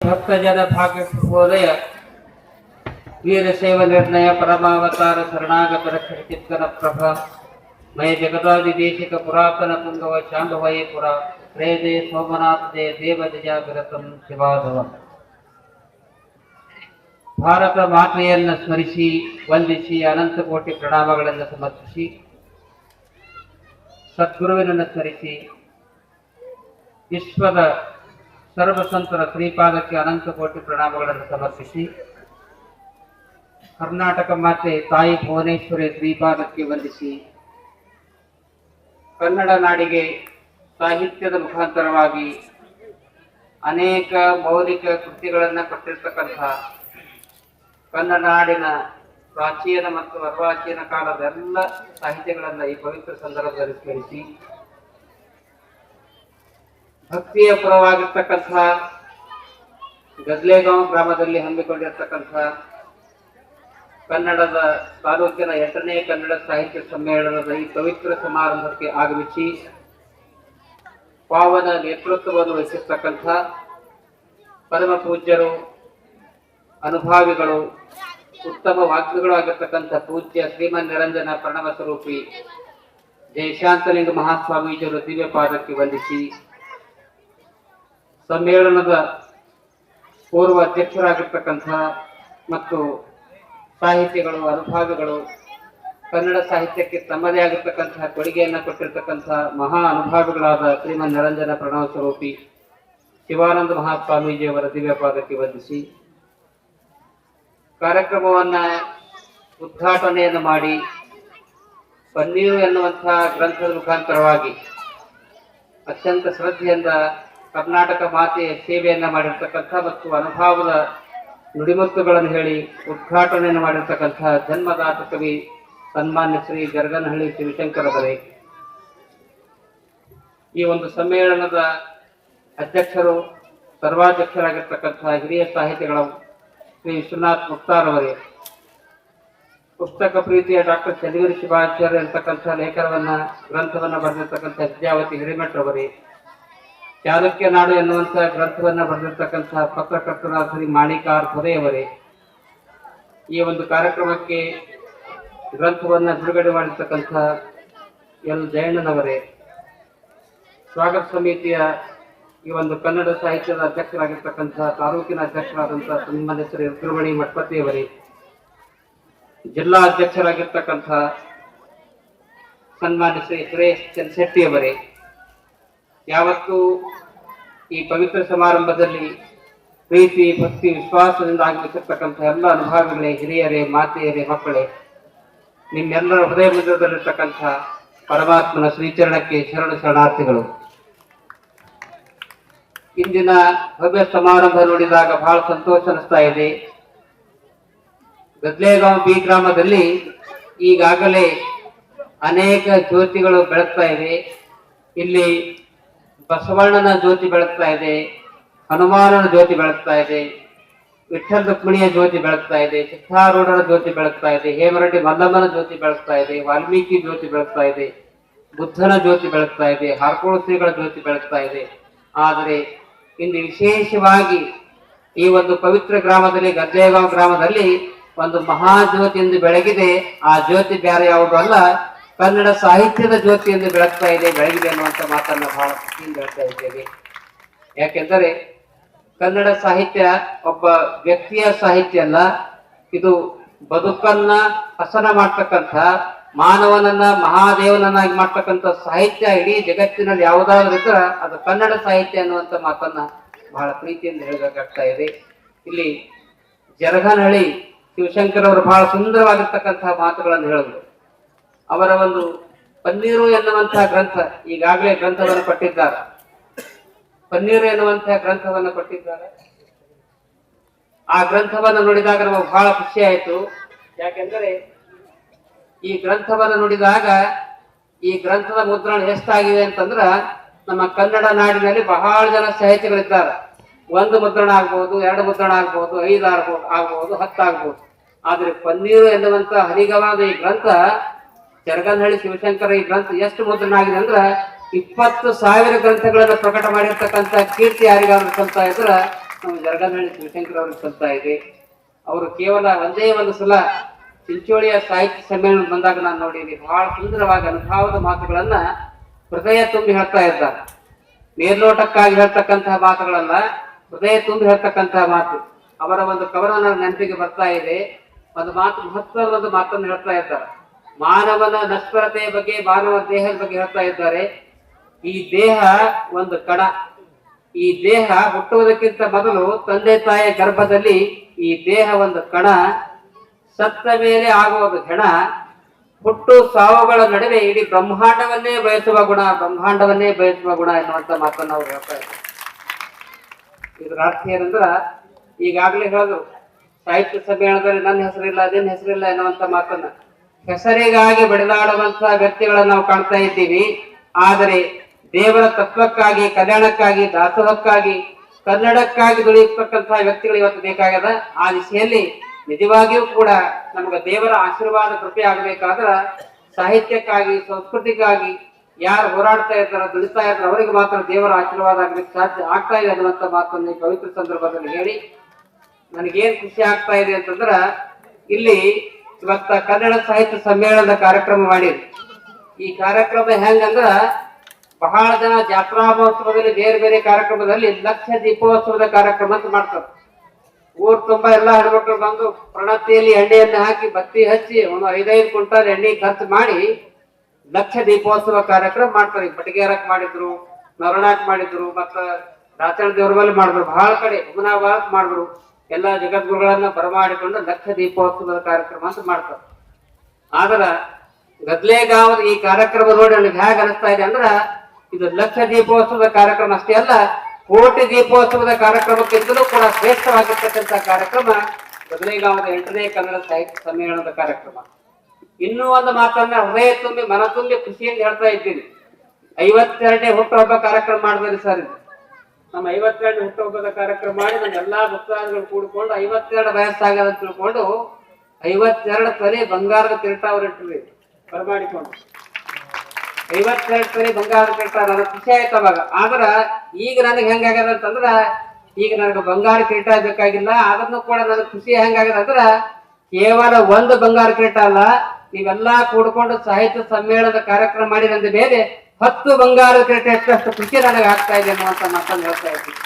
ಭಕ್ತಜನ ಭಾಗ್ಯ ಶುಭೋದಯ ವೀರಶೈವ ನಿರ್ಣಯ ಪರಮಾವತಾರ ಶರಣಾಗತರ ಚಿತ್ಕನ ಪ್ರಭ. ಮಯ ಜಗದಾದಿದೇಶಿಕ ಪುರಾತನ ಪುಂಗವ ಶಾಂಭವಯೇ ಸೋಮನಾಥ, ಜಯ ದೇವ ವಿರತಂ ಶಿವಾಧವ. ಭಾರತ ಮಾತೆಯನ್ನು ಸ್ಮರಿಸಿ, ವಂದಿಸಿ, ಅನಂತ ಕೋಟಿ ಪ್ರಣಾಮಗಳನ್ನು ಸಮರ್ಪಿಸಿ, ಸದ್ಗುರುವಿನನ್ನು ಸ್ಮರಿಸಿ, ವಿಶ್ವದ ಸರ್ವಸಂತರ ಶ್ರೀಪಾದಕ್ಕೆ ಅನಂತ ಕೋಟಿ ಪ್ರಣಾಮಗಳನ್ನು ಸಮರ್ಪಿಸಿ ಕರ್ನಾಟಕ ಮಾತೆ ತಾಯಿ ಭುವನೇಶ್ವರಿ ಶ್ರೀಪಾದಕ್ಕೆ ವಂದಿಸಿ ಕನ್ನಡ ನಾಡಿಗೆ ಸಾಹಿತ್ಯದ ಮುಖಾಂತರವಾಗಿ ಅನೇಕ ಮೌಲಿಕ ಕೃತಿಗಳನ್ನು ಕೊಟ್ಟಿರ್ತಕ್ಕಂಥ ಕನ್ನಡ ನಾಡಿನ ಪ್ರಾಚೀನ ಮತ್ತು ಅರ್ವಾಚೀನ ಕಾಲದ ಎಲ್ಲ ಸಾಹಿತ್ಯಗಳನ್ನು ಈ ಪವಿತ್ರ ಸಂದರ್ಭದಲ್ಲಿ ಸ್ಮರಿಸಿ ಭಕ್ತಿಯ ಪರವಾಗಿರ್ತಕ್ಕಂಥ ಗದ್ಲೇಗಾಂವ್ ಗ್ರಾಮದಲ್ಲಿ ಹಮ್ಮಿಕೊಂಡಿರ್ತಕ್ಕಂಥ ಕನ್ನಡದ ತಾಲೂಕಿನ ಎಂಟನೇ ಕನ್ನಡ ಸಾಹಿತ್ಯ ಸಮ್ಮೇಳನದ ಈ ಪವಿತ್ರ ಸಮಾರಂಭಕ್ಕೆ ಆಗಮಿಸಿ ಪಾವನ ನೇತೃತ್ವವನ್ನು ವಹಿಸಿರ್ತಕ್ಕಂಥ ಪರಮ ಪೂಜ್ಯರು, ಅನುಭಾವಿಗಳು, ಉತ್ತಮ ವಾಕ್ಯಗಳು ಆಗಿರ್ತಕ್ಕಂಥ ಪೂಜ್ಯ ಶ್ರೀಮನ್ ನಿರಂಜನ ಪ್ರಣವ ಸ್ವರೂಪಿ ಜಯಶಾಂತಲಿಂಗ ಮಹಾಸ್ವಾಮೀಜಿಯವರು ದಿವ್ಯ ಪಾದಕ್ಕೆ ವಂದಿಸಿ ಸಮ್ಮೇಳನದ ಪೂರ್ವ ಅಧ್ಯಕ್ಷರಾಗಿರ್ತಕ್ಕಂಥ ಮತ್ತು ಸಾಹಿತಿಗಳು, ಅನುಭಾವಿಗಳು, ಕನ್ನಡ ಸಾಹಿತ್ಯಕ್ಕೆ ತಮ್ಮದೇ ಆಗಿರ್ತಕ್ಕಂತಹ ಕೊಡುಗೆಯನ್ನು ಕೊಟ್ಟಿರ್ತಕ್ಕಂಥ ಮಹಾ ಅನುಭಾವಿಗಳಾದ ಶ್ರೀಮನ್ ನಿರಂಜನ ಪ್ರಣವ ಸ್ವರೂಪಿ, ಶಿವಾನಂದ ಮಹಾಸ್ವಾಮೀಜಿಯವರ ದಿವ್ಯ ಪಾದಕ್ಕೆ ವಂದಿಸಿ, ಕಾರ್ಯಕ್ರಮವನ್ನ ಉದ್ಘಾಟನೆಯನ್ನು ಮಾಡಿ, ಪನ್ನೀರು ಎನ್ನುವಂತಹ ಗ್ರಂಥದ ಮುಖಾಂತರವಾಗಿ ಅತ್ಯಂತ ಶ್ರದ್ಧೆಯಿಂದ ಕರ್ನಾಟಕ ಮಾತೆಯ ಸೇವೆಯನ್ನ ಮಾಡಿರ್ತಕ್ಕಂಥ ಮತ್ತು ಅನುಭಾವದ ನುಡಿಮುತ್ತುಗಳನ್ನು ಹೇಳಿ ಉದ್ಘಾಟನೆಯನ್ನು ಮಾಡಿರ್ತಕ್ಕಂಥ ಜನ್ಮದಾತ ಕವಿ ಸನ್ಮಾನ್ಯ ಶ್ರೀ ಗರ್ಗನಹಳ್ಳಿ ಶಿವಶಂಕರ ಬರೆ ಈ ಒಂದು ಸಮ್ಮೇಳನದ ಅಧ್ಯಕ್ಷರು, ಸರ್ವಾಧ್ಯಕ್ಷರಾಗಿರ್ತಕ್ಕಂಥ ಹಿರಿಯ ಸಾಹಿತಿಗಳ ಶ್ರೀ ವಿಶ್ವನಾಥ್ ಮುಕ್ತಾರ್ ಅವರೇ. ಪುಸ್ತಕ ಪ್ರೀತಿಯ ಡಾಕ್ಟರ್ ಚನ್ನವೀರ ಶಿವಾಚಾರ್ಯ ಇರ್ತಕ್ಕಂಥ ಲೇಖನವನ್ನ, ಗ್ರಂಥವನ್ನ ಬರೆದಿರ್ತಕ್ಕಂಥ ವಿದ್ಯಾವತಿ ಹಿರೇಮಠರವರೇ ಚಾಲುಕ್ಯ ನಾಡು ಎನ್ನುವಂತಹ ಗ್ರಂಥವನ್ನ ಬರೆದಿರ್ತಕ್ಕಂತಹ ಪತ್ರಕರ್ತರಾದ ಶ್ರೀ ಮಾಣಿಕಾರ್ ಪೊದೆಯವರೇ, ಈ ಒಂದು ಕಾರ್ಯಕ್ರಮಕ್ಕೆ ಗ್ರಂಥವನ್ನ ಬಿಡುಗಡೆ ಮಾಡಿರ್ತಕ್ಕಂಥ ಎಲ್. ಜಯಣ್ಣನವರೇ, ಸ್ವಾಗತ ಸಮಿತಿಯ ಈ ಒಂದು ಕನ್ನಡ ಸಾಹಿತ್ಯದ ಅಧ್ಯಕ್ಷರಾಗಿರ್ತಕ್ಕಂಥ ತಾಲೂಕಿನ ಅಧ್ಯಕ್ಷರಾದಂತಹ ಸನ್ಮಾನ್ಯ ಶ್ರೀ ರುದ್ರಮಣಿ ಮಠಪತಿಯವರೇ, ಜಿಲ್ಲಾ ಅಧ್ಯಕ್ಷರಾಗಿರ್ತಕ್ಕಂಥ ಸನ್ಮಾನ್ಯ ಶ್ರೀ ಸುರೇಶ್ ಚಂದ್ರಶೆಟ್ಟಿಯವರೇ ಯಾವತ್ತೂ ಈ ಪವಿತ್ರ ಸಮಾರಂಭದಲ್ಲಿ ಪ್ರೀತಿ, ಭಕ್ತಿ, ವಿಶ್ವಾಸದಿಂದ ಆಗಮಿಸಿರ್ತಕ್ಕಂಥ ಎಲ್ಲ ಅನುಭವಿಗಳೇ ಹಿರಿಯರೇ, ಮಾತೆಯರೇ, ಮಕ್ಕಳೇ, ನಿಮ್ಮೆಲ್ಲರ ಹೃದಯ ಮಂದಿರದಲ್ಲಿರ್ತಕ್ಕಂಥ ಪರಮಾತ್ಮನ ಶ್ರೀಚರಣಕ್ಕೆ ಶರಣ ಶರಣಾರ್ಥಿಗಳು. ಇಂದಿನ ಭವ್ಯ ಸಮಾರಂಭ ನೋಡಿದಾಗ ಬಹಳ ಸಂತೋಷ ಅನಿಸ್ತಾ ಇದೆ. ಗದ್ಲೇಗಾಂವ್ ಬಿ ಗ್ರಾಮದಲ್ಲಿ ಈಗಾಗಲೇ ಅನೇಕ ಜ್ಯೋತಿಗಳು ಬೆಳಗ್ತಾ ಇವೆ. ಇಲ್ಲಿ ಬಸವಣ್ಣನ ಜ್ಯೋತಿ ಬೆಳಗ್ತಾ ಇದೆ, ಹನುಮಾನನ ಜ್ಯೋತಿ ಬೆಳಗ್ತಾ ಇದೆ ವಿಠಲ್ ರುಕ್ಮಿಣಿಯ ಜ್ಯೋತಿ ಬೆಳಗ್ತಾ ಇದೆ ಚಿತ್ತಾರೂಢರ ಜ್ಯೋತಿ ಬೆಳಗ್ತಾ ಇದೆ, ಹೇಮರಡ್ಡಿ ಮಲ್ಲಮ್ಮನ ಜ್ಯೋತಿ ಬೆಳಗ್ತಾ ಇದೆ, ವಾಲ್ಮೀಕಿ ಜ್ಯೋತಿ ಬೆಳಗ್ತಾ ಇದೆ, ಬುದ್ಧನ ಜ್ಯೋತಿ ಬೆಳಗ್ತಾ ಇದೆ, ಹಾರ್ಕೋಳ ಶ್ರೀಗಳ ಜ್ಯೋತಿ ಬೆಳಗ್ತಾ ಇದೆ. ಆದರೆ ಇಂದು ವಿಶೇಷವಾಗಿ ಈ ಒಂದು ಪವಿತ್ರ ಗ್ರಾಮದಲ್ಲಿ ಗದ್ದೇಗಾಂವ್ ಗ್ರಾಮದಲ್ಲಿ ಒಂದು ಮಹಾ ಜ್ಯೋತಿ ಎಂದು ಬೆಳಗಿದೆ. ಆ ಜ್ಯೋತಿ ಬೇರೆ ಯಾವುದು ಅಲ್ಲ ಕನ್ನಡ ಸಾಹಿತ್ಯದ ಜ್ಯೋತಿ ಎಂದು ಬೆಳಗ್ತಾ ಇದೆ, ಬೆಳಗಿದೆ ಅನ್ನುವಂಥ ಮಾತನ್ನು ಬಹಳ ಖುಷಿಯಿಂದ ಹೇಳ್ತಾ ಇದ್ದೇವೆ. ಯಾಕೆಂದರೆ ಕನ್ನಡ ಸಾಹಿತ್ಯ ಒಬ್ಬ ವ್ಯಕ್ತಿಯ ಸಾಹಿತ್ಯ ಅಲ್ಲ, ಇದು ಬದುಕನ್ನ ಹಸನ ಮಾಡ್ತಕ್ಕಂಥ, ಮಾನವನನ್ನ ಮಹಾದೇವನನ್ನಾಗಿ ಮಾಡ್ತಕ್ಕಂಥ ಸಾಹಿತ್ಯ ಇಡೀ ಜಗತ್ತಿನಲ್ಲಿ ಯಾವುದಾದ್ರೂ ಇದ್ರೆ ಅದು ಕನ್ನಡ ಸಾಹಿತ್ಯ ಅನ್ನುವಂಥ ಮಾತನ್ನ ಬಹಳ ಪ್ರೀತಿಯಿಂದ ಹೇಳಬೇಕಾಗ್ತಾ ಇದೆ. ಇಲ್ಲಿ ಜರಗನಹಳ್ಳಿ ಶಿವಶಂಕರ್ ಅವರು ಬಹಳ ಸುಂದರವಾಗಿರ್ತಕ್ಕಂತಹ ಮಾತುಗಳನ್ನು ಹೇಳಿದ್ರು ಅವರ ಒಂದು ಪನ್ನೀರು ಎನ್ನುವಂತಹ ಗ್ರಂಥ ಈಗಾಗಲೇ ಗ್ರಂಥವನ್ನು ಕೊಟ್ಟಿದ್ದಾರೆ. ಪನ್ನೀರು ಎನ್ನುವಂತಹ ಗ್ರಂಥವನ್ನು ಕೊಟ್ಟಿದ್ದಾರೆ. ಆ ಗ್ರಂಥವನ್ನು ನೋಡಿದಾಗ ನಮಗೆ ಬಹಳ ಖುಷಿ ಆಯಿತು. ಯಾಕೆಂದರೆ ಈ ಗ್ರಂಥವನ್ನು ನೋಡಿದಾಗ ಈ ಗ್ರಂಥದ ಮುದ್ರಣ ಎಷ್ಟಾಗಿದೆ ಅಂತಂದ್ರ ನಮ್ಮ ಕನ್ನಡ ನಾಡಿನಲ್ಲಿ ಬಹಳ ಜನ ಸಾಹಿತಿಗಳಿದ್ದಾರೆ. ಒಂದು ಮುದ್ರಣ ಆಗ್ಬಹುದು ಎರಡು ಮುದ್ರಣ ಆಗ್ಬಹುದು ಐದು ಆಗ್ಬಹುದು ಆಗ್ಬಹುದು ಹತ್ತಾಗ್ಬಹುದು ಆದ್ರೆ ಪನ್ನೀರು ಎನ್ನುವಂತ ಹರಿಗವಾದ ಈ ಗ್ರಂಥ ಚರಗನಹಳ್ಳಿ ಶಿವಶಂಕರ ಈ ಗ್ರಂಥ ಎಷ್ಟು ಮುದ್ರಣ ಆಗಿದೆ ಅಂದ್ರ ಇಪ್ಪತ್ತು ಸಾವಿರ ಗ್ರಂಥಗಳನ್ನು ಪ್ರಕಟ ಮಾಡಿರ್ತಕ್ಕಂಥ ಕೀರ್ತಿ ಯಾರಿಗಾದ್ರು ಕಲ್ತಾ ಇದ್ರ ನಮ್ಮ ಜರಗನಹಳ್ಳಿ ಶಿವಶಂಕರ್ ಅವ್ರಿಗೆ ಸಲ್ತಾ ಇದೆ. ಅವರು ಕೇವಲ ಒಂದೇ ಒಂದು ಸಲ ಚಿಂಚೋಳಿಯ ಸಾಹಿತ್ಯ ಸಮ್ಮೇಳನ ಬಂದಾಗ ನಾನು ನೋಡಿದ್ದೀನಿ. ಬಹಳ ಸುಂದರವಾಗಿ ಅನುಭವದ ಮಾತುಗಳನ್ನ ಹೃದಯ ತುಂಬಿ ಹೇಳ್ತಾ ಇದ್ದಾರೆ. ಮೇಲ್ನೋಟಕ್ಕಾಗಿ ಹೇಳ್ತಕ್ಕಂತಹ ಮಾತುಗಳಲ್ಲ, ಹೃದಯ ತುಂಬಿ ಹೇಳ್ತಕ್ಕಂತಹ ಮಾತು. ಅವರ ಒಂದು ಕವನ ನೆನಪಿಗೆ ಬರ್ತಾ ಇದೆ. ಒಂದು ಮಾತು ಮಹತ್ವದ ಮಾತನ್ನು ಹೇಳ್ತಾ ಇದ್ದಾರೆ. ಮಾನವನ ನಶ್ವರತೆಯ ಬಗ್ಗೆ, ಮಾನವ ದೇಹದ ಬಗ್ಗೆ ಹೇಳ್ತಾ ಇದ್ದಾರೆ. ಈ ದೇಹ ಒಂದು ಕಣ. ಈ ದೇಹ ಹುಟ್ಟುವುದಕ್ಕಿಂತ ಮೊದಲು ತಂದೆ ತಾಯಿಯ ಗರ್ಭದಲ್ಲಿ ಈ ದೇಹ ಒಂದು ಕಣ. ಸತ್ತ ಮೇಲೆ ಆಗುವುದು ಹೆಣ. ಹುಟ್ಟು ಸಾವುಗಳ ನಡುವೆ ಇಡೀ ಬ್ರಹ್ಮಾಂಡವನ್ನೇ ಬಯಸುವ ಗುಣ, ಬ್ರಹ್ಮಾಂಡವನ್ನೇ ಬಯಸುವ ಗುಣ ಎನ್ನುವಂತ ಮಾತನ್ನು ಅವ್ರು ಹೇಳ್ತಾ ಇದ್ದಾರೆ. ಇದರ ಅರ್ಥ ಏನಂದ್ರ, ಈಗಾಗಲೇ ಹೇಳೋದು, ಸಾಹಿತ್ಯ ಸಮ್ಮೇಳನದಲ್ಲಿ ನನ್ನ ಹೆಸರಿಲ್ಲ, ನಿನ್ನ ಹೆಸರಿಲ್ಲ ಎನ್ನುವಂತ ಮಾತನ್ನ. ಹೆಸರಿಗಾಗಿ ಬಿಡದಾಡುವಂತಹ ವ್ಯಕ್ತಿಗಳನ್ನು ನಾವು ಕಾಣ್ತಾ ಇದ್ದೀವಿ. ಆದರೆ ದೇವರ ತತ್ವಕ್ಕಾಗಿ, ಕಲ್ಯಾಣಕ್ಕಾಗಿ ದಾಸೋಹಕ್ಕಾಗಿ ಕನ್ನಡಕ್ಕಾಗಿ ದುಡಿಯತಕ್ಕಂತಹ ವ್ಯಕ್ತಿಗಳು ಇವತ್ತು ಬೇಕಾಗದ ಆ ದಿಶೆಯಲ್ಲಿ ನಿಜವಾಗಿಯೂ ಕೂಡ ನಮಗೆ ದೇವರ ಆಶೀರ್ವಾದ, ಕೃಪೆ ಆಗಬೇಕಾದ್ರೆ ಸಾಹಿತ್ಯಕ್ಕಾಗಿ, ಸಂಸ್ಕೃತಿಗಾಗಿ ಯಾರು ಹೋರಾಡ್ತಾ ಇರ್ತಾರ ದುಡಿತಾ ಇರ್ತಾರ ಅವರಿಗೆ ಮಾತ್ರ ದೇವರ ಆಶೀರ್ವಾದ ಆಗ್ಲಿಕ್ಕೆ ಸಾಧ್ಯ ಆಗ್ತಾ ಇದೆ ಅನ್ನುವಂಥ ಮಾತನ್ನು ಪವಿತ್ರ ಸಂದರ್ಭದಲ್ಲಿ ಹೇಳಿ. ನನಗೇನು ಖುಷಿ ಆಗ್ತಾ ಇದೆ ಅಂತಂದ್ರ, ಇಲ್ಲಿ ಇವತ್ತ ಕನ್ನಡ ಸಾಹಿತ್ಯ ಸಮ್ಮೇಳನದ ಕಾರ್ಯಕ್ರಮ ಮಾಡಿರಿ ಈ ಕಾರ್ಯಕ್ರಮ ಹೆಂಗಂದ್ರ ಬಹಳ ಜನ ಜಾತ್ರಾ ಮಹೋತ್ಸವದಲ್ಲಿ ಬೇರೆ ಬೇರೆ ಕಾರ್ಯಕ್ರಮದಲ್ಲಿ ಲಕ್ಷ ದೀಪೋತ್ಸವದ ಕಾರ್ಯಕ್ರಮ ಅಂತ ಮಾಡ್ತಾರೆ. ಊರ್ ತುಂಬಾ ಎಲ್ಲಾ ಹೆಣ್ಮಕ್ಳು ಬಂದು ಪ್ರಣತಿಯಲ್ಲಿ ಎಣ್ಣೆಯನ್ನು ಹಾಕಿ ಬತ್ತಿ ಹಚ್ಚಿ ಒಂದು ಐದೈದು ಕ್ವಿಂಟಲ್ ಎಣ್ಣೆ ಖರ್ಚು ಮಾಡಿ ಲಕ್ಷ ದೀಪೋತ್ಸವ ಕಾರ್ಯಕ್ರಮ ಮಾಡ್ತಾರೆ. ಬಟಿಗೇರಕ್ ಮಾಡಿದ್ರು ನರಣಾಕ್ ಮಾಡಿದ್ರು, ಮತ್ತ ರಾಚಣ ದೇವ್ರ ಮೇಲೆ ಮಾಡಿದ್ರು, ಬಹಳ ಕಡೆ ಹುಮನಾಬಾದ್ ಮಾಡಿದ್ರು. ಎಲ್ಲಾ ಜಗದ್ಗುರುಗಳನ್ನ ಬರಮಾಡಿಕೊಂಡು ಲಕ್ಷ ದೀಪೋತ್ಸವದ ಕಾರ್ಯಕ್ರಮ ಅಂತ ಮಾಡ್ತಾರೆ. ಆದ್ರ ಗದ್ಲೇಗಾವದ ಈ ಕಾರ್ಯಕ್ರಮ ನೋಡಿ ನನಗೆ ಹೇಗೆ ಅನಿಸ್ತಾ ಇದೆ ಅಂದ್ರ, ಇದು ಲಕ್ಷ ದೀಪೋತ್ಸವದ ಕಾರ್ಯಕ್ರಮ ಅಷ್ಟೇ ಅಲ್ಲ, ಕೋಟಿ ದೀಪೋತ್ಸವದ ಕಾರ್ಯಕ್ರಮಕ್ಕಿಂತಲೂ ಕೂಡ ಶ್ರೇಷ್ಠವಾಗಿರ್ತಕ್ಕಂಥ ಕಾರ್ಯಕ್ರಮ ಗದ್ಲೇಗಾವದ ಎಂಟನೇ ಕನ್ನಡ ಸಾಹಿತ್ಯ ಸಮ್ಮೇಳನದ ಕಾರ್ಯಕ್ರಮ. ಇನ್ನೂ ಒಂದು ಮಾತನ್ನ ಹೃದಯ ತುಂಬಿ, ಮನ ತುಂಬಿ ಖುಷಿಯಿಂದ ಹೇಳ್ತಾ ಇದ್ದೀನಿ. ಐವತ್ತೆರಡನೇ ಹುಟ್ಟುಹಬ್ಬ ಕಾರ್ಯಕ್ರಮ ಮಾಡಿದ್ರಿ ಸರ್ ಇದು. ನಮ್ಮ ಐವತ್ತೆರಡು ಹುಟ್ಟುಹಬ್ಬದ ಕಾರ್ಯಕ್ರಮ ಮಾಡಿ ನಮ್ಮ ಎಲ್ಲಾ ಭಕ್ತಾದಿಗಳು ಕೂಡ್ಕೊಂಡು ಐವತ್ತೆರಡು ವಯಸ್ಸಾಗದ ತಿಳ್ಕೊಂಡು ಐವತ್ತೆರಡು ತಲೆ ಬಂಗಾರದ ಕಿರೀಟ ಅವ್ರು ಇಟ್ಟಿರಿ ಬರಮಾಡಿಕೊಂಡು. ಐವತ್ತೆರಡು ತಲೆ ಬಂಗಾರದ ಕಿರೀಟ ನನಗೆ ಖುಷಿ ಆಯ್ತು ಅವಾಗ. ಆದ್ರ ಈಗ ನನಗೆ ಹೆಂಗಾಗ್ಯದ ಅಂತಂದ್ರ, ಈಗ ನನಗೆ ಬಂಗಾರ ಕಿರೀಟ ಬೇಕಾಗಿಲ್ಲ ಅದನ್ನು ಕೂಡ ನನಗೆ ಖುಷಿ ಹೆಂಗಾಗ್ಯದ ಅಂದ್ರ, ಕೇವಲ ಒಂದು ಬಂಗಾರ ಕಿರೀಟ ಅಲ್ಲ, ನೀವೆಲ್ಲಾ ಕೂಡ್ಕೊಂಡು ಸಾಹಿತ್ಯ ಸಮ್ಮೇಳನದ ಕಾರ್ಯಕ್ರಮ ಮಾಡಿದಂದ ಮೇಲೆ ಹತ್ತು ಬಂಗಾರ ಕಿರೀಟ ಎಷ್ಟಷ್ಟು ಖುಷಿ ನನಗೆ ಆಗ್ತಾ ಇದೆ ಅನ್ನುವಂತ ಮಾತನ್ನು ಹೇಳ್ತಾ ಇದ್ದೀನಿ.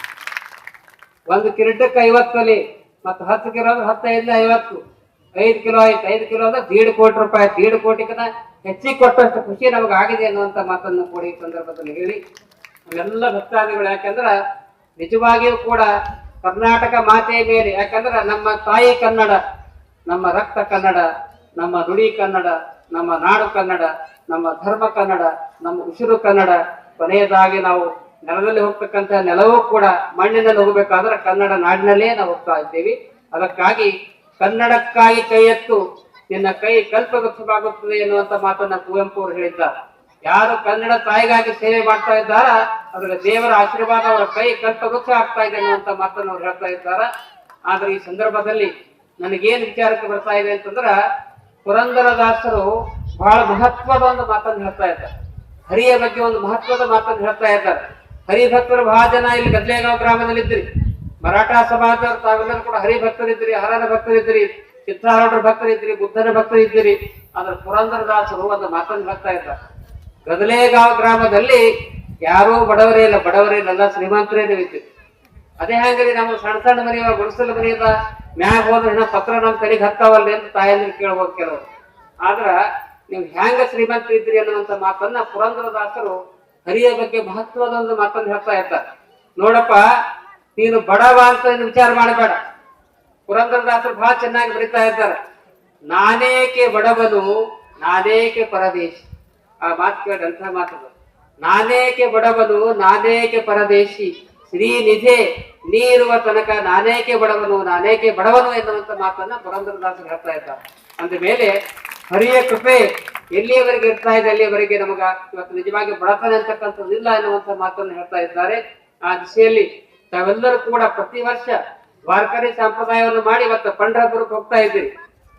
ಒಂದು ಕಿರೀಟಕ್ಕೆ ಐವತ್ತು ತೊಲಿ, ಮತ್ತು ಹತ್ತು ಕಿಲೋ ಹತ್ತೈದ ಐವತ್ತು. ಐದು ಕಿಲೋ ಆಯ್ತು, ಐದು ಕಿಲೋ ಅಂದ್ರೆ ದೀಡ್ ಕೋಟಿ ರೂಪಾಯಿ, ದೀಡ್ ಕೋಟಿಗಿನ ಹೆಚ್ಚಿಗೆ ಕೊಟ್ಟಷ್ಟು ಖುಷಿ ನಮಗೆ ಆಗಿದೆ ಅನ್ನುವಂಥ ಮಾತನ್ನು ಕೂಡ ಈ ಸಂದರ್ಭದಲ್ಲಿ ಹೇಳಿ. ನಮ್ಮೆಲ್ಲ ಭಕ್ತಾದಿಗಳು, ಯಾಕಂದ್ರ ನಿಜವಾಗಿಯೂ ಕೂಡ ಕರ್ನಾಟಕ ಮಾತೆಯ ಮೇಲೆ, ಯಾಕಂದ್ರೆ ನಮ್ಮ ತಾಯಿ ಕನ್ನಡ, ನಮ್ಮ ರಕ್ತ ಕನ್ನಡ, ನಮ್ಮ ನುಡಿ ಕನ್ನಡ, ನಮ್ಮ ನಾಡು ಕನ್ನಡ ನಮ್ಮ ಧರ್ಮ ಕನ್ನಡ, ನಮ್ಮ ಉಸಿರು ಕನ್ನಡ, ಕೊನೆಯದಾಗಿ ನಾವು ನೆಲದಲ್ಲಿ ಹೋಗ್ತಕ್ಕಂಥ ನೆಲವೂ ಕೂಡ ಮಣ್ಣಿನಲ್ಲಿ ಹೋಗಬೇಕಾದ್ರೆ ಕನ್ನಡ ನಾಡಿನಲ್ಲೇ ನಾವು ಹೋಗ್ತಾ ಇದ್ದೇವೆ. ಅದಕ್ಕಾಗಿ ಕನ್ನಡಕ್ಕಾಗಿ ಕೈ ಎತ್ತು, ನಿನ್ನ ಕೈ ಕಲ್ಪಗುತ್ತವಾಗುತ್ತದೆ ಎನ್ನುವಂತ ಮಾತನ್ನ ಕುವೆಂಪು ಅವರು ಹೇಳಿದ್ದಾರೆ ಯಾರು ಕನ್ನಡ ತಾಯಿಗಾಗಿ ಸೇವೆ ಮಾಡ್ತಾ ಇದ್ದಾರ, ಅದರ ದೇವರ ಆಶೀರ್ವಾದ ಅವರ ಕೈ ಕಲ್ಪವೃಕ್ಷ ಆಗ್ತಾ ಇದೆ ಅನ್ನುವಂತ ಮಾತನ್ನು ಅವ್ರು ಹೇಳ್ತಾ ಇದ್ದಾರೆ. ಆದ್ರೆ ಈ ಸಂದರ್ಭದಲ್ಲಿ ನನಗೇನು ವಿಚಾರಕ್ಕೆ ಬರ್ತಾ ಇದೆ ಅಂತಂದ್ರ ಪುರಂದರದಾಸರು ಬಹಳ ಮಹತ್ವದ ಒಂದು ಮಾತನ್ನು ಹೇಳ್ತಾ ಇದ್ದಾರೆ. ಹರಿಯ ಬಗ್ಗೆ ಒಂದು ಮಹತ್ವದ ಮಾತನ್ನು ಹೇಳ್ತಾ ಇದ್ದಾರೆ. ಹರಿಭಕ್ತರು ಬಹಳ ಜನ ಇಲ್ಲಿ ಗದ್ಲೇಗಾಂವ್ ಗ್ರಾಮದಲ್ಲಿ ಇದ್ರಿ ಮರಾಠ ಸಮಾಜದವರು ತಾವೆಲ್ಲರೂ ಕೂಡ ಹರಿಭಕ್ತರಿದ್ದೀರಿ, ಹರನ ಭಕ್ತರಿದ್ದೀರಿ ಸಿದ್ಧಾರೂಢರ ಭಕ್ತರಿದ್ದೀರಿ, ಬುದ್ಧನ ಭಕ್ತರಿದ್ದೀರಿ. ಆದ್ರೆ ಪುರಂದರದಾಸರು ಒಂದು ಮಾತನ್ನು ಹೇಳ್ತಾ ಇದ್ದಾರೆ. ಗದಲೇಗಾಂವ್ ಗ್ರಾಮದಲ್ಲಿ ಯಾರೂ ಬಡವರೇ ಇಲ್ಲ ಬಡವರೇ ಇಲ್ಲ ಶ್ರೀಮಂತರೇ ಇದ್ದೀರಿ. ಅದೇ ಹಂಗರಿ ನಮ್ಮ ಸಣ್ಣ ಸಣ್ಣ ಮನೆಯ ಗುಡಿಸಲ ಮನೆಯದ ಮ್ಯಾಗ ಹೋದ್ರೆ ಪತ್ರ ನಮ್ಮ ತಲೆಗೆ ಹತ್ತಾವಲ್ರಿ ಅಂತ ತಾಯಂದ್ರೆ ಕೇಳ್ಬೋದು ಕೆಲವರು. ಆದ್ರ ನೀವು ಹ್ಯಾಂಗ ಶ್ರೀಮಂತ ಇದ್ರಿ ಅನ್ನುವಂತ ಮಾತನ್ನ ಪುರಂದರದಾಸರು ಹರಿಯ ಬಗ್ಗೆ ಮಹತ್ವದ ಒಂದು ಮಾತನ್ನು ಹೇಳ್ತಾ ಇರ್ತಾರೆ ನೋಡಪ್ಪ, ನೀನು ಬಡವ ಅಂತ ವಿಚಾರ ಮಾಡಬೇಡ. ಪುರಂದರದಾಸರು ಬಹಳ ಚೆನ್ನಾಗಿ ಬರೀತಾ ಇರ್ತಾರೆ ನಾನೇಕೆ ಬಡವನು, ನಾನೇಕೆ ಪರದೇಶಿ? ಆ ಮಾತು ಕೇಳಿ ಅಂತ ಮಾತು ನಾನೇಕೆ ಬಡವನು, ನಾನೇಕೆ ಪರದೇಶಿ? ಶ್ರೀನಿಧೆ ನೀರುವ ತನಕ ನಾನೇಕೆ ಬಡವನು ನಾನೇಕೆ ಬಡವನು ಎನ್ನುವಂತ ಮಾತನ್ನ ಪುರಂದರದಾಸರು ಹೇಳ್ತಾ ಇದ್ದಾರೆ. ಅಂದ ಮೇಲೆ ಹರಿಯ ಕೃಪೆ. ಎಲ್ಲಿಯವರೆಗೆ ಇರ್ತಾ ಇದೆ, ಅಲ್ಲಿಯವರೆಗೆ ನಮಗ ಇವತ್ತು ನಿಜವಾಗಿ ಬಡತನ ಅಂತಕ್ಕಂಥದ್ದು ಇಲ್ಲ ಎನ್ನುವಂತ ಮಾತನ್ನು ಹೇಳ್ತಾ ಇದ್ದಾರೆ. ಆ ದಿಶೆಯಲ್ಲಿ ತಾವೆಲ್ಲರೂ ಕೂಡ ಪ್ರತಿ ವರ್ಷ ವಾರ್ಕರಿ ಸಂಪ್ರದಾಯವನ್ನು ಮಾಡಿ ಇವತ್ತು ಪಂಡ್ರಪುರಕ್ಕೆ ಹೋಗ್ತಾ ಇದ್ದೀರಿ.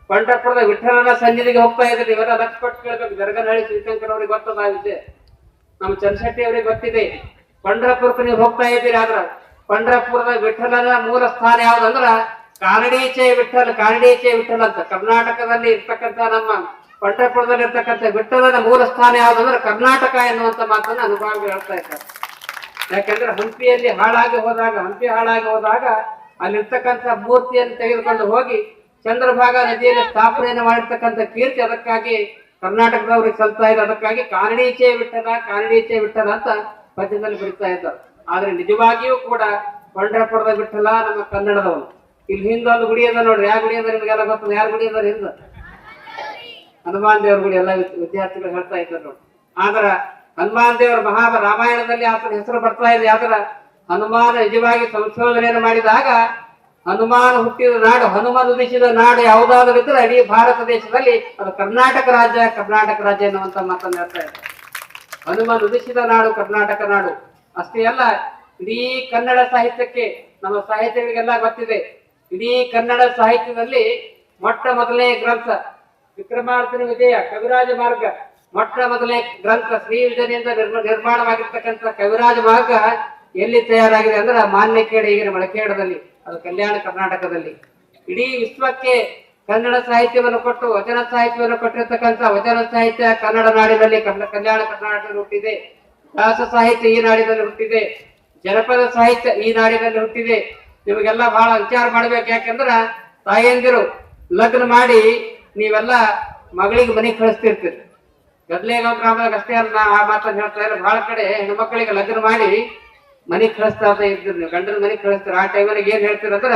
ಪಂಡ್ರಪುರದ ವಿಠಲನ ಸನ್ನಿಧಿಗೆ ಹೋಗ್ತಾ ಇದ್ದೀರಿ. ಇವೆಲ್ಲ ಲಕ್ಷ ಪಟ್ಟು ಕೇಳ್ಬೇಕು. ಜರಗನಹಳ್ಳಿ ಶ್ರೀಶಂಕರ್ ಅವ್ರಿಗೆ ಗೊತ್ತದ ನಮ್ಮ ಚಂದ್ರಶೆಟ್ಟಿ ಅವರಿಗೆ ಗೊತ್ತಿದೆ. ಪಂಡ್ರಪುರಕ್ಕೆ ನೀವು ಹೋಗ್ತಾ ಇದ್ದೀರಿ ಆದ್ರ ಪಂಡ್ರಪುರದ ವಿಠಲನ ಮೂಲ ಸ್ಥಾನ ಯಾವ್ದಂದ್ರ ಕಾನಡೀಚೆ ವಿಠಲ್ ಕಾನಡೀಚೆ ವಿಠಲ್ ಅಂತ. ಕರ್ನಾಟಕದಲ್ಲಿ ಇರ್ತಕ್ಕಂಥ ನಮ್ಮ ಪಂಡ್ರಪುರದಲ್ಲಿ ಇರ್ತಕ್ಕಂಥ ವಿಠಲನ ಮೂಲ ಸ್ಥಾನ ಯಾವುದಂದ್ರೆ ಕರ್ನಾಟಕ ಎನ್ನುವಂತ ಮಾತನ್ನ ಅನುಭವ ಹೇಳ್ತಾ ಇದ್ದಾರೆ. ಯಾಕಂದ್ರೆ ಹಂಪಿಯಲ್ಲಿ ಹಾಳಾಗಿ ಹೋದಾಗ, ಹಂಪಿ ಹಾಳಾಗಿ ಹೋದಾಗ ಅಲ್ಲಿರ್ತಕ್ಕಂಥ ಮೂರ್ತಿಯನ್ನು ತೆಗೆದುಕೊಂಡು ಹೋಗಿ ಚಂದ್ರಭಾಗ ನದಿಯಲ್ಲಿ ಸ್ಥಾಪನೆಯನ್ನು ಮಾಡಿರ್ತಕ್ಕಂಥ ಕೀರ್ತಿ ಅದಕ್ಕಾಗಿ ಕರ್ನಾಟಕದವ್ರಿಗೆ ಸಲ್ತಾ ಇದೆ. ಅದಕ್ಕಾಗಿ ಕಾರಣೀಚೆ ವಿಠಲ ಕಾರಣೀಚೆ ವಿಠಲ ಅಂತ ಪದ್ಯದಲ್ಲಿ ಬಿಡ್ತಾ ಇದ್ದಾರೆ. ಆದ್ರೆ ನಿಜವಾಗಿಯೂ ಕೂಡ ಪಂಡ್ರಪುರದ ವಿಠಲ ನಮ್ಮ ಕನ್ನಡದವನು. ಇಲ್ಲಿ ಹಿಂದೊಂದು ಗುಡಿ ಅದ ನೋಡ್ರಿ. ಯಾವ ಗುಡಿ ಅದ ನಿಮ್ಗೆಲ್ಲ ಗೊತ್ತದ? ಯಾರ ಗುಡಿ ಅದ ಹಿಂದ? ಹನುಮಾನ್ ದೇವ್ರ ಗುಡಿ ಎಲ್ಲ ವಿದ್- ವಿದ್ಯಾರ್ಥಿಗಳು ಹೇಳ್ತಾ ಇದ್ದಾರೆ ನೋಡಿ ಆದ್ರ ಹನುಮಾನ್ ದೇವರ ಮಹಾ ರಾಮಾಯಣದಲ್ಲಿ ಆತನ ಹೆಸರು ಬರ್ತಾ ಇದೆ. ಆದ್ರ ಹನುಮಾನ ನಿಜವಾಗಿ ಸಂಶೋಧನೆಯನ್ನು ಮಾಡಿದಾಗ ಹನುಮಾನ ಹುಟ್ಟಿದ ನಾಡು, ಹನುಮಾನ್ ಉದಿಸಿದ ನಾಡು ಯಾವುದಾದ್ರೂ ಇದ್ರೆ ಇಡೀ ಭಾರತ ದೇಶದಲ್ಲಿ ಅದು ಕರ್ನಾಟಕ ರಾಜ್ಯ ಕರ್ನಾಟಕ ರಾಜ್ಯ ಎನ್ನುವಂತ ಮಾತನ್ನು ಹೇಳ್ತಾ ಇದೆ ಹನುಮಾನ್ ಉದಿಸಿದ ನಾಡು, ಕರ್ನಾಟಕ ನಾಡು. ಅಷ್ಟೇ ಅಲ್ಲ, ಇಡೀ ಕನ್ನಡ ಸಾಹಿತ್ಯಕ್ಕೆ ನಮ್ಮ ಸಾಹಿತ್ಯಗಳಿಗೆಲ್ಲ ಗೊತ್ತಿದೆ. ಇಡೀ ಕನ್ನಡ ಸಾಹಿತ್ಯದಲ್ಲಿ ಮೊಟ್ಟ ಮೊದಲನೇ ಗ್ರಂಥ, ವಿಕ್ರಮಾರ್ಜುನ ವಿಜಯ, ಕವಿರಾಜ ಮಾರ್ಗ. ಮೊಟ್ಟ ಮೊದಲನೇ ಗ್ರಂಥ ಶ್ರೀ ವಿಜಯನಿಂದ ನಿರ್ಮ, ನಿರ್ಮಾಣವಾಗಿರ್ತಕ್ಕಂಥ ಕವಿರಾಜ ಮಾರ್ಗ ಎಲ್ಲಿ ತಯಾರಾಗಿದೆ ಅಂದ್ರೆ ಮಾನ್ಯಕೇಡ ಈಗಿನ ಮಳಕೇಡದಲ್ಲಿ ಅದು ಕಲ್ಯಾಣ ಕರ್ನಾಟಕದಲ್ಲಿ. ಇಡೀ ವಿಶ್ವಕ್ಕೆ ಕನ್ನಡ ಸಾಹಿತ್ಯವನ್ನು ಕೊಟ್ಟು, ವಚನ ಸಾಹಿತ್ಯವನ್ನು ಕೊಟ್ಟಿರ್ತಕ್ಕಂಥ ವಚನ ಸಾಹಿತ್ಯ ಕನ್ನಡ ನಾಡಿನಲ್ಲಿ ಕನ್ನಡ ಕಲ್ಯಾಣ ಕರ್ನಾಟಕದಲ್ಲಿ ಹುಟ್ಟಿದೆ. ದಾಸ ಸಾಹಿತ್ಯ ಈ ನಾಡಿನಲ್ಲಿ ಹುಟ್ಟಿದೆ. ಜನಪದ ಸಾಹಿತ್ಯ ಈ ನಾಡಿನಲ್ಲಿ ಹುಟ್ಟಿದೆ. ನಿಮಗೆಲ್ಲ ಬಹಳ ವಿಚಾರ ಮಾಡ್ಬೇಕು. ಯಾಕಂದ್ರ ತಾಯಂದಿರು ಲಗ್ನ ಮಾಡಿ ನೀವೆಲ್ಲ ಮಗಳಿಗೆ ಮನೆಗೆ ಕಳಿಸ್ತಿರ್ತೀರಿ. ಗದ್ಲೇಗಾಂವ್ ಗ್ರಾಮದಾಗ ಅಷ್ಟೇ ಅಲ್ಲ ಆ ಮಾತನ್ನ ಹೇಳ್ತಾ ಇಲ್ಲ ಬಹಳ ಕಡೆ ಹೆಣ್ಮಕ್ಳಿಗೆ ಲಗ್ನ ಮಾಡಿ ಮನೆ ಕಳಿಸ್ತಾ ಇರ್ತೀರಿ ನೀವು ಗಂಡನ ಮನೆ ಕಳಿಸ್ತೀರ? ಆ ಟೈಮಲ್ಲಿ ಏನ್ ಹೇಳ್ತೀರ ಅಂದ್ರ,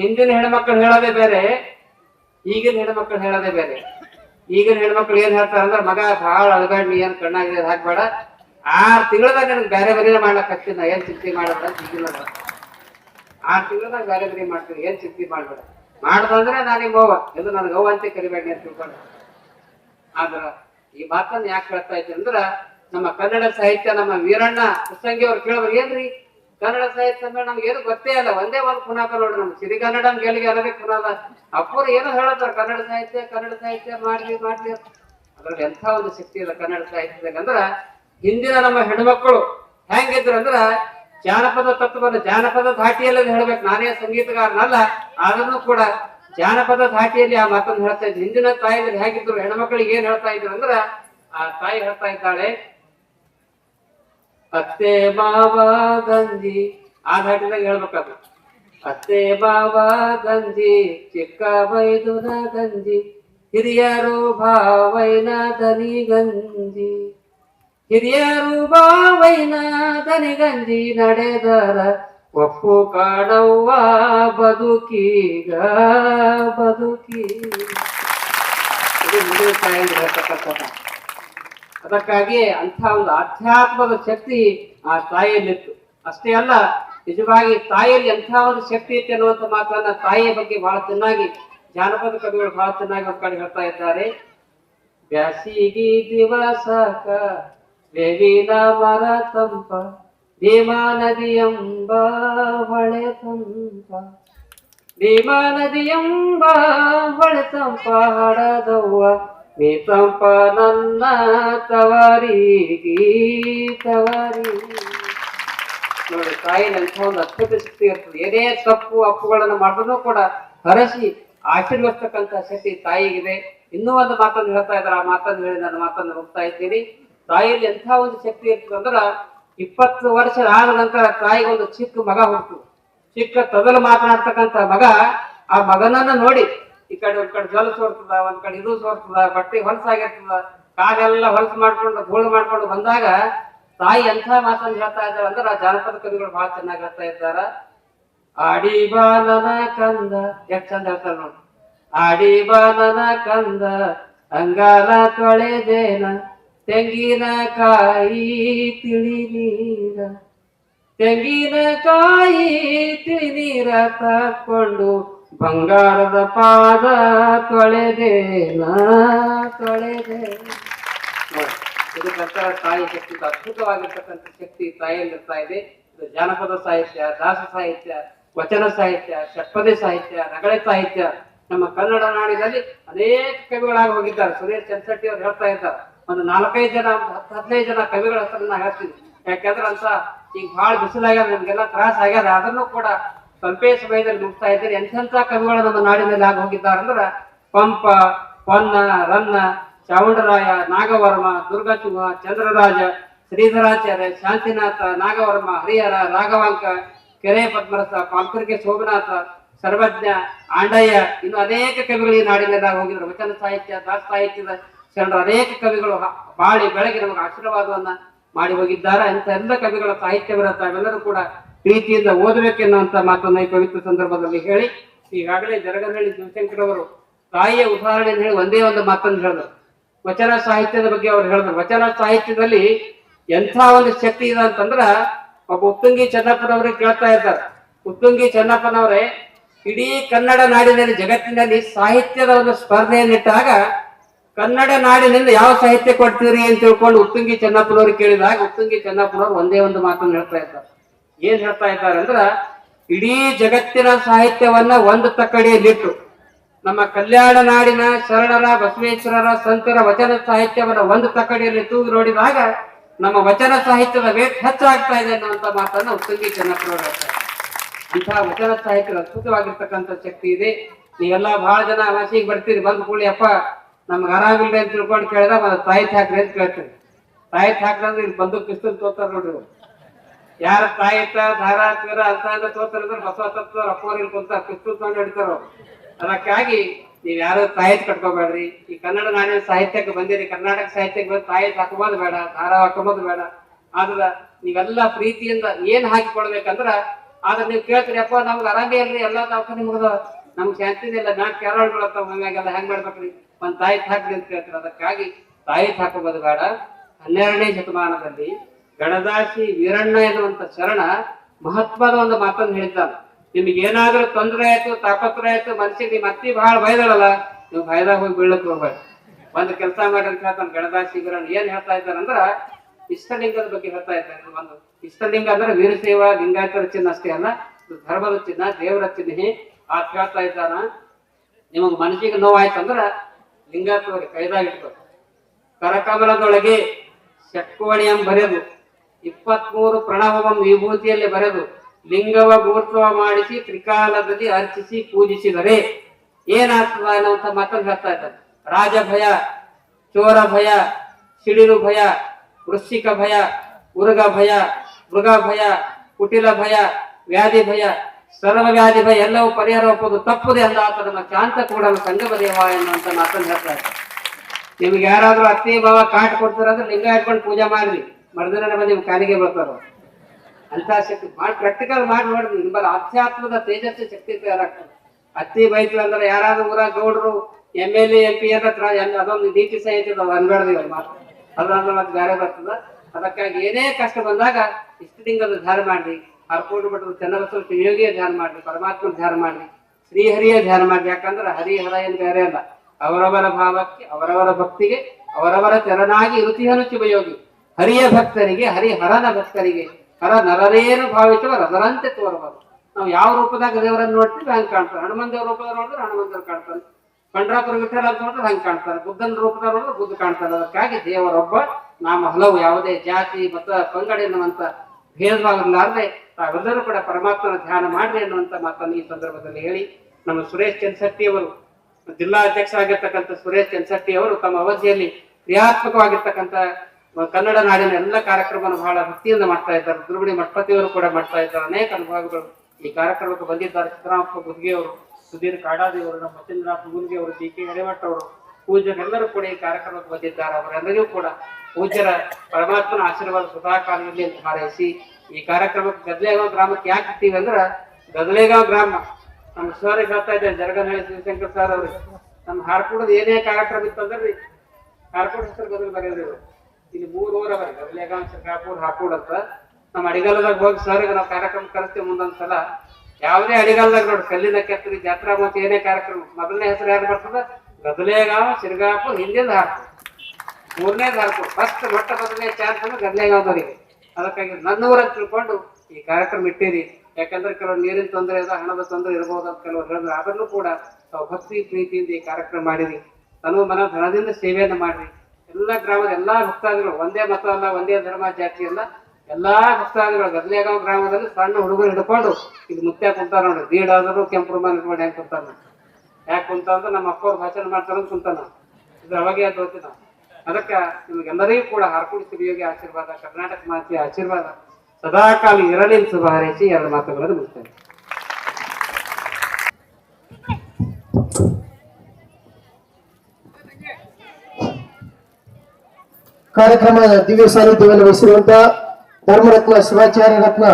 ಹಿಂದಿನ ಹೆಣ್ಮಕ್ಳು ಹೇಳೋದೇ ಬೇರೆ, ಈಗಿನ ಹೆಣ್ಮಕ್ಳು ಹೇಳೋದೇ ಬೇರೆ. ಈಗಿನ ಹೆಣ್ಮಕ್ಳು ಏನ್ ಹೇಳ್ತಾರ ಅಂದ್ರ, ಮಗ ಬಹಳ ಅಳಗಾಡ್ ನೀ ಏನ್ ಕಣ್ಣಾಗಿದೆ ಹಾಕ್ಬೇಡ. ಆರ್ ತಿಂಗಳದಾಗ ನನಗೆ ಬೇರೆ ಬೇರೆ ಮಾಡ್ಲಕ್ ಹಚ್ತೀನಿ ನಾ ಏನ್ ಚಿಂತೆ ಮಾಡಬೇಡ ಈಗಿನ. ಆರ್ ತಿಂಗಳದಾಗ ಬೇರೆ ಬೇರೆ ಮಾಡ್ತೀನಿ, ಏನ್ ಚಿಂತೆ ಮಾಡ್ಬೇಡ. ಮಾಡ್ದಂದ್ರೆ ನಾನು ಗೋವ ಇದು ನನಗೆ ಅವ್ವ ಅಂತ ಕರಿಬೇಡಿ ಅಂತ ತಿಳ್ಕೊಂಡ. ಆದ್ರ ಈ ಮಾತನ್ನ ಯಾಕೆ ಹೇಳ್ತಾ ಇದ್ದೆ ಅಂದ್ರ, ನಮ್ಮ ಕನ್ನಡ ಸಾಹಿತ್ಯ, ನಮ್ಮ ವೀರಣ್ಣ ಪ್ರಸಂಗಿ ಅವ್ರು ಕೇಳಿದ್ರು ಏನ್ರಿ? ಕನ್ನಡ ಸಾಹಿತ್ಯ ಅಂದ್ರೆ ನಮ್ಗೆ ಏನು ಗೊತ್ತೇ ಇಲ್ಲ ಒಂದೇ ಒಂದು ಪುನಾದ ನೋಡ್ರಿ ನಮ್ ಸಿರಿ ಕನ್ನಡ ಗೆಲಿಗೆ ಅನ್ನೋದೇ ಪುನಾದ ಅಪ್ಪರು ಏನು ಹೇಳತ್ತಾರ, ಕನ್ನಡ ಸಾಹಿತ್ಯ ಕನ್ನಡ ಸಾಹಿತ್ಯ ಮಾಡ್ಲಿ ಮಾಡ್ಲಿ. ಅದ್ರಲ್ಲಿ ಎಂಥ ಒಂದು ಶಕ್ತಿ ಇಲ್ಲ ಕನ್ನಡ ಸಾಹಿತ್ಯದಾಗ ಅಂದ್ರ, ಹಿಂದಿನ ನಮ್ಮ ಹೆಣ್ಮಕ್ಳು ಹೆಂಗಿದ್ರು ಅಂದ್ರ ಜಾನಪದ ತತ್ವದ ಜಾನಪದ ಧಾಟಿಯಲ್ಲಿ ಹೇಳ್ಬೇಕು. ನಾನೇ ಸಂಗೀತಗಾರನಲ್ಲ, ಆದ್ರೂ ಕೂಡ ಜಾನಪದ ಧಾಟಿಯಲ್ಲಿ ಆ ಮಾತನ್ನು ಹೇಳ್ತಾ ಇದ್ದೆ ಹಿಂದಿನ ತಾಯಿಗಳು ಹೇಗಿದ್ರು, ಹೆಣ್ಮಕ್ಳಿಗೆ ಏನ್ ಹೇಳ್ತಾ ಇದ್ರು ಅಂದ್ರ, ಆ ತಾಯಿ ಹೇಳ್ತಾ ಇದ್ದಾಳೆ, ಅತ್ತೆ ಬಾವ ಗಂಜಿ ಆ ಧಾಟಿದಾಗ ಹೇಳ್ಬೇಕದು ಅತ್ತೆ ಬಾವ ಗಂಜಿ ಚಿಕ್ಕ ಬೈದುನ ಗಂಜಿ ಹಿರಿಯರು ಭಾವೈನ ದನಿ ಗಂಜಿ ಹಿರಿಯರು ಬಾವೈನ ದನಿಗಂಜಿ ನಡೆದರ ಒಪ್ಪು ಕಾಣವ್ವ ಬದುಕೀಗ ಬದುಕಿ ಅದಕ್ಕಾಗಿ ಅಂಥ ಒಂದು ಆಧ್ಯಾತ್ಮದ ಶಕ್ತಿ ಆ ತಾಯಿಯಲ್ಲಿತ್ತು. ಅಷ್ಟೇ ಅಲ್ಲ, ನಿಜವಾಗಿ ತಾಯಿಯಲ್ಲಿ ಎಂಥ ಒಂದು ಶಕ್ತಿ ಇತ್ತು ಅನ್ನುವಂಥ ಮಾತನ್ನ ತಾಯಿಯ ಬಗ್ಗೆ ಬಹಳ ಚೆನ್ನಾಗಿ, ಜಾನಪದ ಕವಿಗಳು ಬಹಳ ಚೆನ್ನಾಗಿ ಒಂದು ಕಡೆ ಹೇಳ್ತಾ ಇದ್ದಾರೆ. ಬ್ಯಾಸಿಗಿ ದಿವಸಕ ಬೇವಿನ ಮರ ತಂಪ, ಭೀಮಾ ನದಿಯಂಬ ಹೊಳೆ ತಂಪ. ಭೀಮಾ ನದಿಯಂಬ ಹೊಳೆ ತಂಪ ಹಡದವ್ವ, ನೀ ತಂಪ ನನ್ನ ತವರಿ ತವರಿ. ನೋಡಿ, ತಾಯಿ ನಂತ ಒಂದು ಅದ್ಭುತ ಶಕ್ತಿ ಇರ್ತದೆ. ಏನೇ ತಪ್ಪು ಅಪ್ಪುಗಳನ್ನು ಮಾಡಿದ್ರು ಕೂಡ ಹರಸಿ ಆಶೀರ್ವಸ್ತಕ್ಕಂಥ ಶಕ್ತಿ ತಾಯಿಗಿದೆ. ಇನ್ನೂ ಒಂದು ಮಾತನ್ನು ಹೇಳ್ತಾ ಇದ್ದಾರೆ. ಆ ಮಾತನ್ನು ಹೇಳಿ, ನನ್ನ ಮಾತನ್ನು ಹೋಗ್ತಾ ಇದ್ದೀನಿ. ತಾಯಿಯಲ್ಲಿ ಎಂಥ ಒಂದು ಶಕ್ತಿ ಇರ್ತದೆ ಅಂದ್ರ ಇಪ್ಪತ್ತು ವರ್ಷ ಆದ ನಂತರ ತಾಯಿಗೆ ಒಂದು ಚಿಕ್ಕ ಮಗ ಹುಟ್ಟು ಚಿಕ್ಕ ತೊದಲು ಮಾತನಾಡ್ತಕ್ಕಂತ ಮಗ ಆ ಮಗನನ್ನ ನೋಡಿ ಈ ಕಡೆ ಒಂದ್ ಕಡೆ ಜಲ ಸೋರ್ತದ, ಒಂದ್ ಕಡೆ ಇದು ಸೋರ್ತದ, ಬಟ್ಟೆ ಹೊಲಸಾಗಿರ್ತದ ಕಾಲೆಲ್ಲ ಹೊಲಸು ಮಾಡ್ಕೊಂಡು ಧೂಳು ಮಾಡ್ಕೊಂಡು ಬಂದಾಗ ತಾಯಿ ಎಂಥ ಮಾತನ್ನು ಹೇಳ್ತಾ ಇದ್ದಾರೆ ಅಂದ್ರೆ ಆ ಜಾನಪದ ಕವಿಗಳು ಬಹಳ ಚೆನ್ನಾಗಿ ಹೇಳ್ತಾ ಇದ್ದಾರ. ಆಡಿ ಬಾಲನ ಕಂದ ಎಷ್ಟ್ ಚಂದ ಹೇಳ್ತಾರ ನೋಡಿ. ಆಡಿ ಬಾಲನ ಕಂದ ಅಂಗಾಲ ತೊಳೆದೇನ ತೆಂಗಿನಕಾಯಿ ತಿಳಿ ನೀರ ತೆಂಗಿನಕಾಯಿ ತಿಳಿ ನೀರ ತಕ್ಕೊಂಡು ಬಂಗಾರದ ಪಾದ ತೊಳೆದೆ ತೊಳೆದೆ ಇದಕ್ಕಂತ ತಾಯಿ ಶಕ್ತಿ ಅದ್ಭುತವಾಗಿರ್ತಕ್ಕಂಥ ಶಕ್ತಿ ತಾಯಿಯಲ್ಲಿರ್ತಾ ಇದೆ. ಇದು ಜಾನಪದ ಸಾಹಿತ್ಯ, ದಾಸ ಸಾಹಿತ್ಯ, ವಚನ ಸಾಹಿತ್ಯ, ಷಟ್ಪದಿ ಸಾಹಿತ್ಯ ರಗಳೆ ಸಾಹಿತ್ಯ. ನಮ್ಮ ಕನ್ನಡ ನಾಡಿನಲ್ಲಿ ಅನೇಕ ಕವಿಗಳಾಗಿ ಹೋಗಿದ್ದಾರೆ. ಸುರೇಶ್ ಚಂದ್ರಶೆಟ್ಟಿ ಅವ್ರು ಹೇಳ್ತಾ ಇದ್ದಾರೆ. ಒಂದು ನಾಲ್ಕೈದು ಜನ ಹತ್ತು ಹದಿನೈದು ಜನ ಕವಿಗಳ ಹೆಸರನ್ನ ಹೇಳ್ತೀನಿ. ಯಾಕಂದ್ರೆ ಅಂತ ಈಗ ಬಹಳ ಬಿಸಿಲಾಗ್ಯದ, ನಮ್ಗೆಲ್ಲ ತ್ರಾಸ ಆಗ್ಯದ. ಅದನ್ನು ಕೂಡ ಸ್ವಲ್ಪೇ ಸಮಯದಲ್ಲಿ ಮುಗಿಸ್ತಾ ಇದ್ದೀನಿ. ಎಂಥೆಂಥ ಕವಿಗಳು ನಮ್ಮ ನಾಡಿನಲ್ಲಿ ಆಗಿ ಹೋಗಿದ್ದಾರೆ ಅಂದ್ರೆ ಪಂಪ, ಪೊನ್ನ, ರನ್ನ ಚಾವುಂಡರಾಯ ನಾಗವರ್ಮ ದುರ್ಗಚುಹ ಚಂದ್ರರಾಜ, ಶ್ರೀಧರಾಚಾರ್ಯ, ಶಾಂತಿನಾಥ, ನಾಗವರ್ಮ, ಹರಿಹರ, ರಾಘವಾಂಕ, ಕೆರೆ ಪದ್ಮರಸ, ಪಾಲ್ಕುರಿಗೆ ಶೋಭನಾಥ ಸರ್ವಜ್ಞ, ಆಂಡಯ್ಯ, ಇನ್ನು ಅನೇಕ ಕವಿಗಳು ಈ ನಾಡಿನಲ್ಲಿ ಹೋಗಿದ್ರು ವಚನ ಸಾಹಿತ್ಯ, ದಾಸ ಸಾಹಿತ್ಯದ ಶರಣರು ಅನೇಕ ಕವಿಗಳು ಬಾಳಿ ಬೆಳಗ್ಗೆ ನಮಗೆ ಆಶೀರ್ವಾದವನ್ನ ಮಾಡಿ ಹೋಗಿದ್ದಾರೆ. ಅಂತ ಎಲ್ಲ ಕವಿಗಳ ಸಾಹಿತ್ಯ ತಾವೆಲ್ಲರೂ ಕೂಡ ಪ್ರೀತಿಯಿಂದ ಓದಬೇಕೆನ್ನುವಂತ ಮಾತನ್ನ ಈ ಪವಿತ್ರ ಸಂದರ್ಭದಲ್ಲಿ ಹೇಳಿ, ಈಗಾಗಲೇ ಜರಗನಹಳ್ಳಿ ಶಿವಶಂಕರ್ ಅವರು ತಾಯಿಯ ಉದಾಹರಣೆ ಹೇಳಿ ಒಂದೇ ಒಂದು ಮಾತನ್ನು ಹೇಳಿದ್ರು. ವಚನ ಸಾಹಿತ್ಯದ ಬಗ್ಗೆ ಅವ್ರು ಹೇಳಿದ್ರು. ವಚನ ಸಾಹಿತ್ಯದಲ್ಲಿ ಎಂಥ ಒಂದು ಶಕ್ತಿ ಇದೆ ಅಂತಂದ್ರ ಒಬ್ಬ ಉತ್ತುಂಗಿ ಚೆನ್ನಪ್ಪನವ್ರಿಗೆ ಕೇಳ್ತಾ ಇದ್ದಾರೆ ಉತ್ತುಂಗಿ ಚೆನ್ನಪ್ಪನವರೇ ಇಡೀ ಕನ್ನಡ ನಾಡಿನಲ್ಲಿ ಜಗತ್ತಿನಲ್ಲಿ ಸಾಹಿತ್ಯದ ಒಂದು ಸ್ಪರ್ಧೆಯನ್ನಿಟ್ಟಾಗ ಕನ್ನಡ ನಾಡಿನಿಂದ ಯಾವ ಸಾಹಿತ್ಯ ಕೊಡ್ತೀರಿ ಅಂತ ತಿಳ್ಕೊಂಡು ಉತ್ತುಂಗಿ ಚೆನ್ನಪ್ಪನವ್ರು ಕೇಳಿದಾಗ ಉತ್ತುಂಗಿ ಚೆನ್ನಪ್ಪನವ್ರು ಒಂದೇ ಒಂದು ಮಾತನ್ನು ಹೇಳ್ತಾ ಇದ್ದಾರೆ. ಏನ್ ಹೇಳ್ತಾ ಇದ್ದಾರೆ ಅಂದ್ರ, ಇಡೀ ಜಗತ್ತಿನ ಸಾಹಿತ್ಯವನ್ನ ಒಂದು ತಕ್ಕಡಿಯಲ್ಲಿಟ್ಟು ನಮ್ಮ ಕಲ್ಯಾಣ ನಾಡಿನ ಶರಣರ, ಬಸವೇಶ್ವರರ, ಸಂತರ ವಚನ ಸಾಹಿತ್ಯವನ್ನ ಒಂದು ತಕ್ಕಡಿಯಲ್ಲಿ ತೂಗಿ ನೋಡಿದಾಗ, ನಮ್ಮ ವಚನ ಸಾಹಿತ್ಯದ ವೇಟ್ ಹೆಚ್ಚಾಗ್ತಾ ಇದೆ ಅನ್ನುವಂತ ಮಾತನ್ನ ಉತ್ತುಂಗಿ ಚೆನ್ನಪ್ಪನವರು ಹೇಳ್ತಾರೆ ಇಂತಹ ವಚನ ಸಾಹಿತ್ಯದ ಅದ್ಭುತವಾಗಿರ್ತಕ್ಕಂಥ ಶಕ್ತಿ ಇದೆ. ನೀವೆಲ್ಲ ಬಹಳ ಜನ ವಾಸಿಗೆ ಬರ್ತೀರಿ ಬಂದ್ ಕೂಡಲಿ ಅಪ್ಪ. ನಮ್ಗೆ ಆರಾಮಿಲ್ಲ ಅಂತ ತಿಳ್ಕೊಂಡು ಕೇಳಿದ್ರೆ ಮತ್ತೆ ತಾಯಿತ್ ಹಾಕ್ರಿ ಅಂತ ಕೇಳ್ತೀನಿ ತಾಯಿತ್ ಹಾಕ್ರಂದ್ರೆ ಇಲ್ಲಿ ಬಂದು ಪಿಸ್ತಲ್ ತೋತಾರ ನೋಡ್ರಿ. ಯಾರ ತಾಯಿತ, ಧಾರ ತೀರ ಅಂತ ತೋತಾರ ಅಂದ್ರೆ ಹೊಸ ತತ್ವ ಅಪ್ಪೋರ್ ಇಲ್ಲಿ ಕುಂತ ಪಿಸ್ತಲ್ ತಗೊಂಡು ಹಿಡ್ತಾರ ಅದಕ್ಕಾಗಿ ನೀವ್ ಯಾರು ತಾಯಿತ್ ಕಟ್ಕೋಬೇಡ್ರಿ. ಈ ಕನ್ನಡ ನಾಡಿನ ಸಾಹಿತ್ಯಕ್ಕೆ ಬಂದಿರಿ, ಕರ್ನಾಟಕ ಸಾಹಿತ್ಯಕ್ಕೆ ಬಂದು ತಾಯಿತ್ ಹಾಕೋದು ಬೇಡ, ಧಾರ ಹಾಕೋದು ಬೇಡ. ಆದ್ರ ನೀವೆಲ್ಲ ಪ್ರೀತಿಯಿಂದ ಏನ್ ಹಾಕಿಕೊಳ್ಬೇಕಂದ್ರ ಆದ್ರೆ ನೀವು ಕೇಳ್ತೀರಿ, ಅಪ್ಪ, ನಮ್ಗೆ ಆರಾಮೇ ಇಲ್ರಿ, ಎಲ್ಲಾ ತಾವು ನಿಮ್ಗದ ನಮ್ಗೆ ಶಾಂತಿನೇ ಇಲ್ಲ ನಾಟ್ ಕೇರಳ ಮಾಡತ್ತ ಹೆಂಗ್ ಮಾಡ್ಬೇಕ್ರಿ? ಒಂದ್ ತಾಯಿ ಠಾಕ್ರಿ ಅಂತ ಹೇಳ್ತಾರೆ ಅದಕ್ಕಾಗಿ ತಾಯಿ ಹಾಕೋದು ಬೇಡ ಹನ್ನೆರಡನೇ ಶತಮಾನದಲ್ಲಿ ಗಣದಾಸಿ ವೀರಣ್ಣ ಎನ್ನುವಂತ ಶರಣ ಮಹತ್ವದ ಒಂದು ಮಾತನ್ನು ಹೇಳಿದ್ದಾನೆ. ನಿಮ್ಗೆ ಏನಾದ್ರೂ ತೊಂದರೆ ಆಯ್ತು, ತಾಪತ್ರ ಆಯ್ತು, ಮನ್ಸಿಗೆ ನಿಮ್ ಅತ್ತಿ ಬಹಳ ಭಯದಳಲ್ಲ ನೀವು ಭಯದಾಗ ಹೋಗಿ ಬೀಳಕ್ ಹೋಗ್ಬೇಡ. ಒಂದು ಕೆಲಸ ಮಾಡಿ ಅಂತ ಹೇಳ್ತಾನೆ ಗಣದಾಸಿ ವೀರಣ್ಣ. ಏನ್ ಹೇಳ್ತಾ ಇದ್ದಾನಂದ್ರ ಇಷ್ಟಲಿಂಗದ ಬಗ್ಗೆ ಹೇಳ್ತಾ ಇದ್ದಾನೆ. ಒಂದು ಇಷ್ಟಲಿಂಗ ಅಂದ್ರೆ ವೀರಶೈವ, ಲಿಂಗಾಯತರ ಚಿನ್ನ ಅಷ್ಟೇ ಅಲ್ಲ ಧರ್ಮದ ಚಿನ್ನ, ದೇವರ ಚಿಹ್ನೆ ಆ ಹೇಳ್ತಾ ಇದ್ದಾನ. ನಿಮಗ್ ಮನಸ್ಸಿಗೆ ನೋವಾಯ್ತಂದ್ರ ಲಿಂಗ ತೋರಿ ಕೈದಾಗ ಇಟ್ಕೋ ಕರಕಮಲದೊಳಗೆ ಶಕ್ವಣಿಯಂ ಬರೆದು, ಇಪ್ಪತ್ಮೂರು ಪ್ರಣವಂ ವಿಭೂತಿಯಲ್ಲಿ ಬರೆದು, ಲಿಂಗವ ಗುರುತ್ವ ಮಾಡಿಸಿ ತ್ರಿಕಾಲದಲ್ಲಿ ಅರ್ಚಿಸಿ ಪೂಜಿಸಿದರೆ ಏನಾಗ್ತದ ಅನ್ನುವಂತ ಮಾತನ್ನು ಹೇಳ್ತಾ ಇದ್ದಾರೆ. ರಾಜ ಭಯ ಚೋರ ಭಯ ಸಿಡಿಲು ಭಯ ವೃಶ್ಚಿಕ ಭಯ ಉರುಗ ಭಯ ಮೃಗ ಭಯ ಕುಟಿಲ ಭಯ ವ್ಯಾಧಿ ಭಯ ಸರ್ವ ವ್ಯಾಧಿ ಭಯ ಎಲ್ಲವೂ ಪರಿಹಾರ ಒಪ್ಪೋದು ತಪ್ಪದೆ ಆತ ನಮ್ಮ ಶಾಂತ ಕೂಡ ಸಂಗಮ ದೇವ ಎನ್ನುವಂತ ಮಾತನ್ನು ಹೇಳ್ತಾ ಇದ್ದಾರೆ. ನಿಮ್ಗೆ ಯಾರಾದ್ರೂ ಅತ್ತಿ ಭಾವ ಕಾಟ್ ಕೊಡ್ತಾರ ಅಂದ್ರೆ ಲಿಂಗ ಇಟ್ಕೊಂಡು ಪೂಜೆ ಮಾಡ್ರಿ. ಮರ್ದಿನ ಬಂದು ನಿಮ್ ಕಾಲಿಗೆ ಬರ್ತಾರ ಅಂತ ಶಕ್ತಿ ಮಾಡಿ ಪ್ರಾಕ್ಟಿಕಲ್ ಮಾಡಿ ನೋಡ್ರಿ. ನಿಮ್ಮಲ್ಲಿ ಆಧ್ಯಾತ್ಮದ ತೇಜಸ್ಸು ಶಕ್ತಿ ತಯಾರಾಗ್ತದೆ. ಅತ್ತಿ ಬೈತ್ಲ ಅಂದ್ರೆ ಯಾರಾದ್ರೂ ಊರಾಗ ಗೌಡ್ರು, M L A, M P ಅದೊಂದು ನೀತಿ ಸಹಿತ ಅವ್ರ ಮಾತು ಅದ್ರ ಮತ್ತೆ ಬೇರೆ ಬರ್ತದ. ಅದಕ್ಕಾಗಿ ಏನೇ ಕಷ್ಟ ಬಂದಾಗ ಇಷ್ಟು ತಿಂಗಳು ಧಾರ ಮಾಡ್ರಿ. ಹರ್ಕೊಂಡು ಬಿಟ್ಟರು ಸ್ವಲ್ಪ ಯೋಗಿಯ ಧ್ಯಾನ ಮಾಡಲಿ ಪರಮಾತ್ಮ ಧ್ಯಾನ ಮಾಡ್ರಿ. ಶ್ರೀಹರಿಯ ಧ್ಯಾನ ಮಾಡ್ರಿ. ಯಾಕಂದ್ರೆ ಹರಿಹರ ಏನು ಬೇರೆ ಅಲ್ಲ. ಅವರವರ ಭಾವಕ್ಕೆ, ಅವರವರ ಭಕ್ತಿಗೆ, ಅವರವರ ತೆರನಾಗಿ ಇರುತಿಹನು ಶಿವಯೋಗಿ. ಹರಿಯ ಭಕ್ತರಿಗೆ, ಹರಿಹರನ ಭಕ್ತರಿಗೆ, ಹರ ನರರೇನು ಭಾವಿಸುವ ರಸರಂತೆ ತೋರಬಾರದು ನಾವು ಯಾವ ರೂಪದಾಗ ದೇವರನ್ನು ನೋಡ್ತೀವಿ ಹಂಗೆ ಕಾಣ್ತಾರೆ. ಹನುಮಂತ ದೇವ್ರ ರೂಪದಾಗ ನೋಡಿದ್ರೆ ಹನುಮಂತರು ಕಾಣ್ತಾನೆ ಪಂಡ್ರಾಪುರ ವಿಠಲ ಅಂತ ನೋಡಿದ್ರೆ ಹಂಗೆ ಕಾಣ್ತಾರೆ. ಬುದ್ಧನ ರೂಪದಾಗ ನೋಡಿದ್ರೆ ಬುದ್ಧ ಕಾಣ್ತಾರೆ. ಅದಕ್ಕಾಗಿ ದೇವರೊಬ್ಬ, ನಾಮ ಹಲವು ಯಾವುದೇ ಜಾತಿ, ಮತ, ಪಂಗಡ ಎನ್ನುವಂತ ಭೇದವಾಗಿರಲಾರ್ದೆ ತಾವೆಲ್ಲರೂ ಕೂಡ ಪರಮಾತ್ಮನ ಧ್ಯಾನ ಮಾಡ್ರಿ ಅನ್ನುವಂತ ಮಾತನ್ನು ಈ ಸಂದರ್ಭದಲ್ಲಿ ಹೇಳಿ ನಮ್ಮ ಸುರೇಶ್ ಚಂದ್ರಶೆಟ್ಟಿ ಅವರು ಅಧ್ಯಕ್ಷರಾಗಿರ್ತಕ್ಕಂಥ ಸುರೇಶ್ ಚಂದ್ರಶೆಟ್ಟಿ ಅವರು ತಮ್ಮ ಅವಧಿಯಲ್ಲಿ ಕ್ರಿಯಾತ್ಮಕವಾಗಿರ್ತಕ್ಕಂಥ ಕನ್ನಡ ನಾಡಿನ ಎಲ್ಲ ಕಾರ್ಯಕ್ರಮವನ್ನು ಬಹಳ ಭಕ್ತಿಯಿಂದ ಮಾಡ್ತಾ ಇದ್ದಾರೆ. ದುರ್ಗುಡಿ ಮಠಪತಿಯವರು ಕೂಡ ಮಾಡ್ತಾ ಇದ್ದಾರೆ. ಅನೇಕ ಅನುಭವಗಳು ಈ ಕಾರ್ಯಕ್ರಮಕ್ಕೆ ಬಂದಿದ್ದಾರೆ. ಸಿದ್ದರಾಮಪ್ಪ ಗುದ್ಗೆ ಅವರು, ಸುಧೀರ್ ಕಾಡಾದಿ ಅವರು, ನಮ್ಮ ಮಚಂದ್ರನಾಥ್ ಗುನ್ಗೆ ಅವರು, ಡಿ ಕೆ ಹಿರೇಮಠ ಅವರು ಕೂಡ ಈ ಕಾರ್ಯಕ್ರಮಕ್ಕೆ ಬಂದಿದ್ದಾರೆ. ಅವರೆಲ್ಲರಿಗೂ ಕೂಡ ಪೂಜ್ಯರ ಪರಮಾತ್ಮನ ಆಶೀರ್ವಾದ ಸದಾ ಕಾಲದಲ್ಲಿ ಅಂತ ಹಾರೈಸಿ ಈ ಕಾರ್ಯಕ್ರಮಕ್ಕೆ ಗದಲೇಗಾಂವ್ ಗ್ರಾಮಕ್ಕೆ ಯಾಕೆ ಇರ್ತೀವಿ ಅಂದ್ರೆ ಗದಲೇಗಾಂವ್ ಗ್ರಾಮ ನಮ್ಮ ಸರ್ ಹೇಳ್ತಾ ಇದ್ದಾರೆ, ಜರಗನಹಳ್ಳಿ ಶಿವಶಂಕರ್ ಸರ್ ಅವರು. ನಮ್ಮ ಹಾರ್ಕೂಡದ ಏನೇ ಕಾರ್ಯಕ್ರಮ ಇತ್ತಂದ್ರೆ ಹಾರ್ಕೂಡ್ ಹೆಸರು ಗದ್ಲು. ಇಲ್ಲಿ ಮೂರು ಊರ ಬರೀ ಗದಲೇಗಾಂವ್ ಶಂಕಾಪುರ್ ಹಾರ್ಕೂಡ್ ಅಂತ. ನಮ್ಮ ಅಡಿಗಾಲದಾಗ ಹೋಗಿ ಸರ್ಗೆ ನಾವು ಕಾರ್ಯಕ್ರಮ ಕರೆಸ್ತೀವಿ ಮುಂದೊಂದ್ಸಲ. ಯಾವುದೇ ಅಡಿಗಾಲದಾಗ ನೋಡಿ, ಕಲ್ಲಿನ ಕೆತ್ತರಿ, ಜಾತ್ರಾ ಮತ್ತು ಏನೇ ಕಾರ್ಯಕ್ರಮ, ಮೊದಲನೇ ಹೆಸರು ಯಾರು ಬರ್ತದ? ಗದಲೇಗಾಂವ್, ಸಿರ್ಗಾಪುರ್ ಹಿಂದಿನ ಹಾರ್ಕೂಡ್. ಮೂರನೇ ನಾಲ್ಕು. ಫಸ್ಟ್ ಮೊಟ್ಟ ಮೊದಲನೇ ಚಾನ್ಸ್ ಅಂದ್ರೆ ಅದಕ್ಕಾಗಿ ನನ್ನೂರ ತಿಳ್ಕೊಂಡು ಈ ಕಾರ್ಯಕ್ರಮ ಇಟ್ಟಿರಿ. ಯಾಕಂದ್ರೆ ಕೆಲವು ನೀರಿನ ತೊಂದರೆ ಇದೆ, ಹಣದ ತೊಂದರೆ ಇರಬಹುದು ಅಂತ ಕೆಲವರು ಹೇಳಿದ್ರು. ಅದನ್ನು ಕೂಡ ತಾವು ಭಕ್ತಿ ಪ್ರೀತಿಯಿಂದ ಈ ಕಾರ್ಯಕ್ರಮ ಮಾಡಿರಿ. ತನು ಮನ ಧನದಿಂದ ಸೇವೆಯನ್ನು ಮಾಡಿರಿ. ಎಲ್ಲ ಗ್ರಾಮದ ಎಲ್ಲಾ ಭಕ್ತಾದಿಗಳು ಒಂದೇ ಮತ ಅಲ್ಲ, ಒಂದೇ ಧರ್ಮ, ಜಾತಿ ಅಲ್ಲ. ಎಲ್ಲಾ ಭಕ್ತಾದಿಗಳು ಗದ್ಲೆಗಾಂವ್ ಗ್ರಾಮದಲ್ಲಿ ಸಣ್ಣ ಹುಡುಗರು ಹಿಡ್ಕೊಂಡು ಇದು ಮುತ್ಯ ಕುಂತಾರ ನೋಡ್ರಿ. ಬೀಡ್ ಆದರೂ ಕೆಂಪು ರೂಮ ಇಟ್ಕೊಂಡು ಹೆಂಗ್ ಕುಂತಾನ? ಯಾಕೆ ಕುಂತ ಅಂದ್ರೆ ನಮ್ಮ ಅಪ್ಪವ್ರು ಭಾಷಣ ಮಾಡ್ತಾರ ಕುಂತಾನ. ಇದು ಅವಾಗೇ ಅದು ಹೋಗ್ತಿದ್ದ ಅದಕ್ಕೆ ನಿಮಗೆಲ್ಲರಿಗೂ ಕೂಡ ಹಾರ್ಕೊಂಡು ಸಿರಿಯೋಗಿ ಆಶೀರ್ವಾದ, ಕರ್ನಾಟಕ ಮಾತೆಯ ಆಶೀರ್ವಾದ ಸದಾಕಾಲ ಇರಲಿ ಶುಭ ಹಾರೈಸಿ ಎರಡು ಮಾತುಗಳನ್ನು ಮುಗಿಸ್ತೇನೆ. ಕಾರ್ಯಕ್ರಮದ ದಿವ್ಯ ಸಾನ್ನಿಧ್ಯವನ್ನು ವಹಿಸಿರುವಂತಹ ಧರ್ಮರತ್ನ ಶಿವಾಚಾರ್ಯ ರತ್ನ